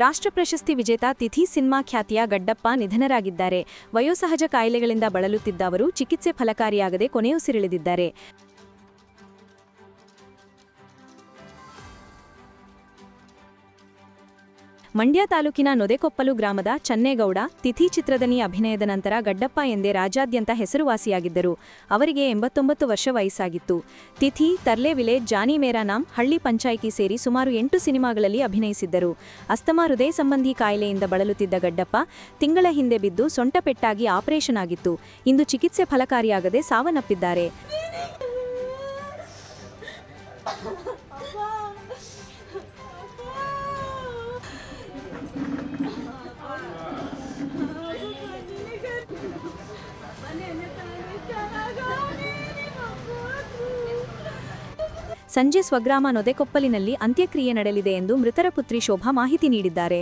ರಾಷ್ಟ್ರ ಪ್ರಶಸ್ತಿ ವಿಜೇತ ತಿಥಿ ಸಿನಿಮಾ ಖ್ಯಾತಿಯ ಗಡ್ಡಪ್ಪ ನಿಧನರಾಗಿದ್ದಾರೆ. ವಯೋಸಹಜ ಕಾಯಿಲೆಗಳಿಂದ ಬಳಲುತ್ತಿದ್ದ ಅವರು ಚಿಕಿತ್ಸೆ ಫಲಕಾರಿಯಾಗದೆ ಕೊನೆಯುಸಿರೆಳೆದಿದ್ದಾರೆ. ಮಂಡ್ಯ ತಾಲೂಕಿನ ನೊದೆಕೊಪ್ಪಲು ಗ್ರಾಮದ ಚನ್ನೇಗೌಡ ತಿಥಿ ಚಿತ್ರದನಿ ಅಭಿನಯದ ನಂತರ ಗಡ್ಡಪ್ಪ ಎಂದೇ ರಾಜ್ಯಾದ್ಯಂತ ಹೆಸರುವಾಸಿಯಾಗಿದ್ದರು. ಅವರಿಗೆ ಎಂಬತ್ತೊಂಬತ್ತು ವರ್ಷ ವಯಸ್ಸಾಗಿತ್ತು. ತಿಥಿ, ತರ್ಲೆ ವಿಲೇಜ್, ಜಾನಿ ಮೇರಾ ನಾಮ್, ಹಳ್ಳಿ ಪಂಚಾಯಿತಿ ಸೇರಿ ಸುಮಾರು ಎಂಟು ಸಿನಿಮಾಗಳಲ್ಲಿ ಅಭಿನಯಿಸಿದ್ದರು. ಅಸ್ತಮಾ ಹೃದಯ ಸಂಬಂಧಿ ಕಾಯಿಲೆಯಿಂದ ಬಳಲುತ್ತಿದ್ದ ಗಡ್ಡಪ್ಪ ತಿಂಗಳ ಹಿಂದೆ ಬಿದ್ದು ಸೊಂಟಪೆಟ್ಟಾಗಿ ಆಪರೇಷನ್ ಆಗಿತ್ತು. ಇಂದು ಚಿಕಿತ್ಸೆ ಫಲಕಾರಿಯಾಗದೆ ಸಾವನ್ನಪ್ಪಿದ್ದಾರೆ. ಸಂಜೆ ಸ್ವಗ್ರಾಮ ನೊದೆಕೊಪ್ಪಲಿನಲ್ಲಿ ಅಂತ್ಯಕ್ರಿಯೆ ನಡೆಯಲಿದೆ ಎಂದು ಮೃತರ ಪುತ್ರಿ ಶೋಭಾ ಮಾಹಿತಿ ನೀಡಿದ್ದಾರೆ.